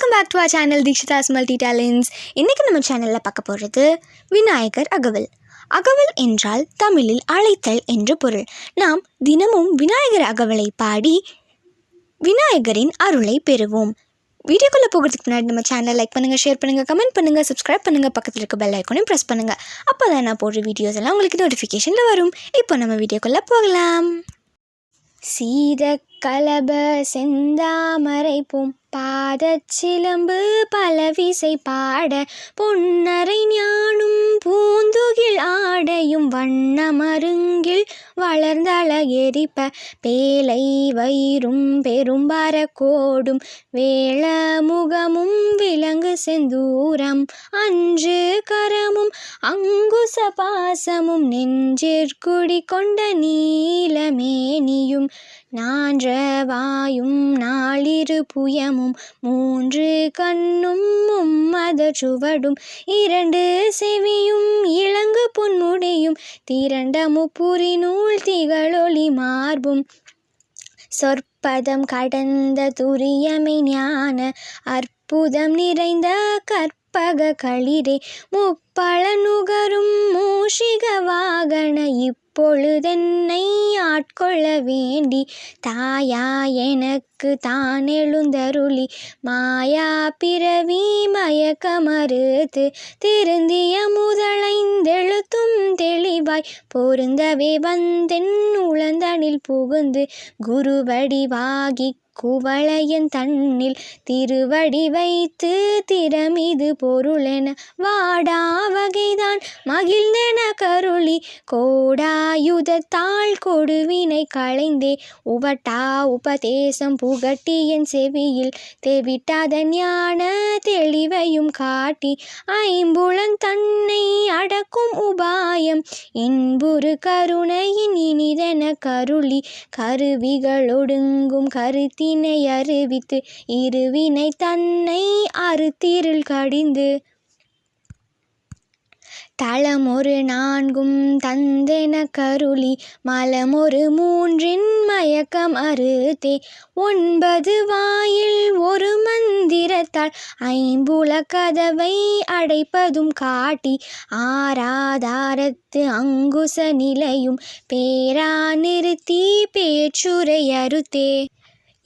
Welcome back to our channel Dikshita's multi talents இன்றைக்கி நம்ம சேனலில் பார்க்க போகிறது விநாயகர் அகவல். அகவல் என்றால் தமிழில் அழைத்தல் என்று பொருள். நாம் தினமும் விநாயகர் அகவலை பாடி விநாயகரின் அருளை பெறுவோம். வீடியோக்குள்ளே போகிறதுக்கு முன்னாடி நம்ம சேனல் லைக் பண்ணுங்கள் ஷேர் பண்ணுங்கள் கமெண்ட் பண்ணுங்கள் சப்ஸ்கிரைப் பண்ணுங்கள் பக்கத்தில் இருக்க பெல் ஐக்கனையும் ப்ரெஸ் பண்ணுங்கள் அப்போ தான் நான் போடுற வீடியோஸ் எல்லாம் உங்களுக்கு நோட்டிஃபிகேஷனில் வரும். இப்போ நம்ம வீடியோக்குள்ளே போகலாம். சீத கலப செந்தாமரை பூம் பாதச்சிலம்பு பலவிசை பாட பொன்னரை ஞானும் பூந்துகில் ஆடையும் வண்ணமருங்கில் வளர்ந்தள எரிப்ப பேலை வயிறும் பெரும்பர கோடும் வேள முகமும் விலங்கு செந்தூரம் அஞ்சு கரமும் அங்குச பாசமும் நெஞ்சிற்குடி கொண்ட நீலமேனியும் நான்ற வாயும் நாளிரு புயமும் மூன்று கண்ணும் மும்மத சுவடும். இரண்டு செவியும் இளங்கு பொன்முடியும் திரண்ட முப்புரி நூல் திகழொளி மார்பும். சொற்பதம் கடந்த துரியமை ஞான அற்புதம் நிறைந்த கற்ப களிரே முப்பழ நுகரும் மூஷிக வாகன இப்பொழுதென்னை ஆட்கொள்ள வேண்டி தாயா எனக்கு தான் எழுந்தருளி மாயா பிறவி மயக்க மறுத்து திருந்திய முதலைந்தெழுத்தும் தெளிவாய் பொருந்தவே வந்தென் உளந்தனில் புகுந்து குருவடிவாகி குவளையன் தன்னில் திருவடி வைத்து திறமிது பொருளென வாடா வகைதான் மகிழ்ந்தென கருளி கோடாயுதத்தாள் கொடுவினை களைந்தே உவட்டா உபதேசம் புகட்டி என் செவியில் தெவிட்டாத ஞான தெளிவையும் காட்டி ஐம்புலன் தன்னை அடக்கும் உபாயம் இன்புறு கருணையின் இனிதென கருளி கருவிகளொடுங்கும் கருத்தி கருத்தினை அறிவித்து இருவினை தன்னை அறுத்திருள் கடிந்து. தளமொரு நான்கும் தந்தென கருளி மலமொரு மூன்றின் மயக்கம் அறுத்தே. ஒன்பது வாயில் ஒரு மந்திரத்தால் ஐம்புல கதவை அடைப்பதும் காட்டி ஆராதாரத்து அங்குச நிலையும் பேரா நிறுத்தி பேச்சுரை அறுத்தே.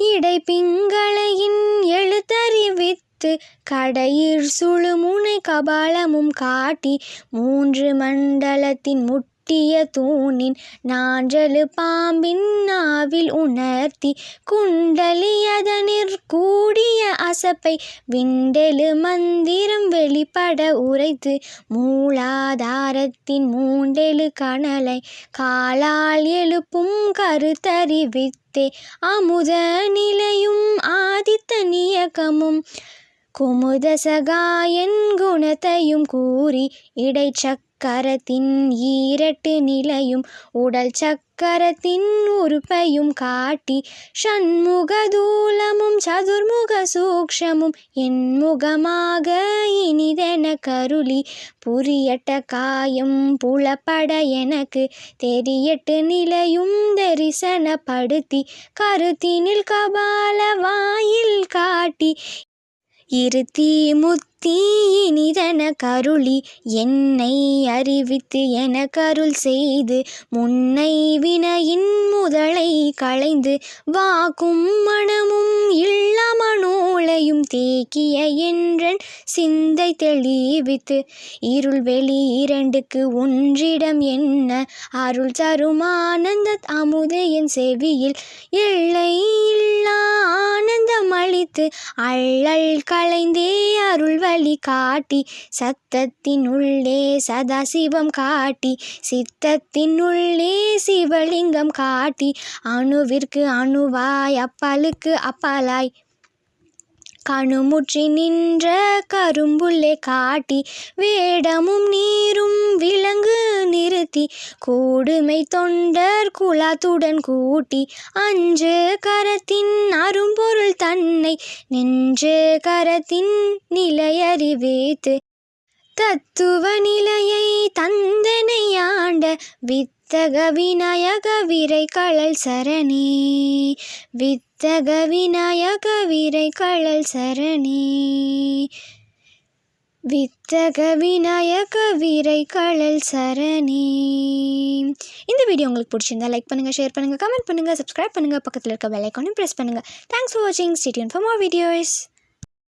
இடை பிங்களையின் எழுத்தறிவித்து கடையிற் சுழுமுனை கபாலமும் காட்டி மூன்று மண்டலத்தின் கட்டிய தூணின் நாஞ்சலு பாம்பின் நாவில் உணர்த்தி குண்டலியதனிற் கூடிய அசப்பை விண்டெழு மந்திரம் வெளிப்பட உரைத்து மூலாதாரத்தின் மூண்டெழு கணலை காலால் எழுப்பும் கருத்தறிவித்தே அமுத நிலையும் ஆதித்த நியக்கமும் குமுதசகாயன் குணத்தையும் கூறி சக்கரத்தின் ஈரட்டு நிலையும் உடல் சக்கரத்தின் உறுப்பையும் காட்டி ஷண்முகதூலமும் சதுர்முக சூக்ஷமும் என்முகமாக இனிதென கருளி புரியட்ட காயம் புலப்பட எனக்கு தெரியட்டு நிலையும் தரிசனப்படுத்தி கருத்தினில் கபால வாயில் காட்டி இருத்தி முத்து தீயினிதன கருளி என்னை அறிவித்து என கருள் செய்து முன்னை வினையின் முதலை களைந்து வாக்கும் மனமும் இல்லாமனூளையும் தேக்கிய என்றன் சிந்தை தெளிவித்து இருள் வெளி இரண்டுக்கு ஒன்றிடம் என்ன? அருள் தரும் ஆனந்த அமுது என் செவியில் எல்லை இல்லா ஆனந்தம் அளித்து அள்ளல் களைந்தே அருள்வர் வழி காட்டி சத்தத்தினுள்ளே சதாசிவம் காட்டி சித்தத்தினுள்ளே சிவலிங்கம் காட்டி அணுவிற்கு அணுவாய் அப்பாலுக்கு அப்பாலாய். கணுமுற்றி நின்ற கரும்புள்ளே காட்டி வேடமும் நீரும் நிறுத்தி கூடுமை தொண்டர் குலாத்துடன் கூட்டி அஞ்சு கரத்தின் அரும்பொருள் தன்னை நெஞ்சு கரத்தின் நிலையறிவேத்து தத்துவ நிலையை தந்தனை ஆண்ட வித்தக விநாயக விரை கழல் சரணே. வித்தக விநாயக விரை கழல் சரணே. வித்தக விநாயக வீரை கழல் சரணி. இந்த வீடியோ உங்களுக்கு பிடிச்சிருந்தா லைக் பண்ணுங்கள் ஷேர் பண்ணுங்கள் கமெண்ட் பண்ணுங்கள் சப்ஸ்கிரைப் பண்ணுங்கள் பக்கத்தில் இருக்க பெல் ஐக்கானும் ப்ரெஸ் பண்ணுங்கள் தேங்க்ஸ் ஃபார் வாட்சிங் ஸ்டேடியன் ஃபார் மோர் வீடியோஸ்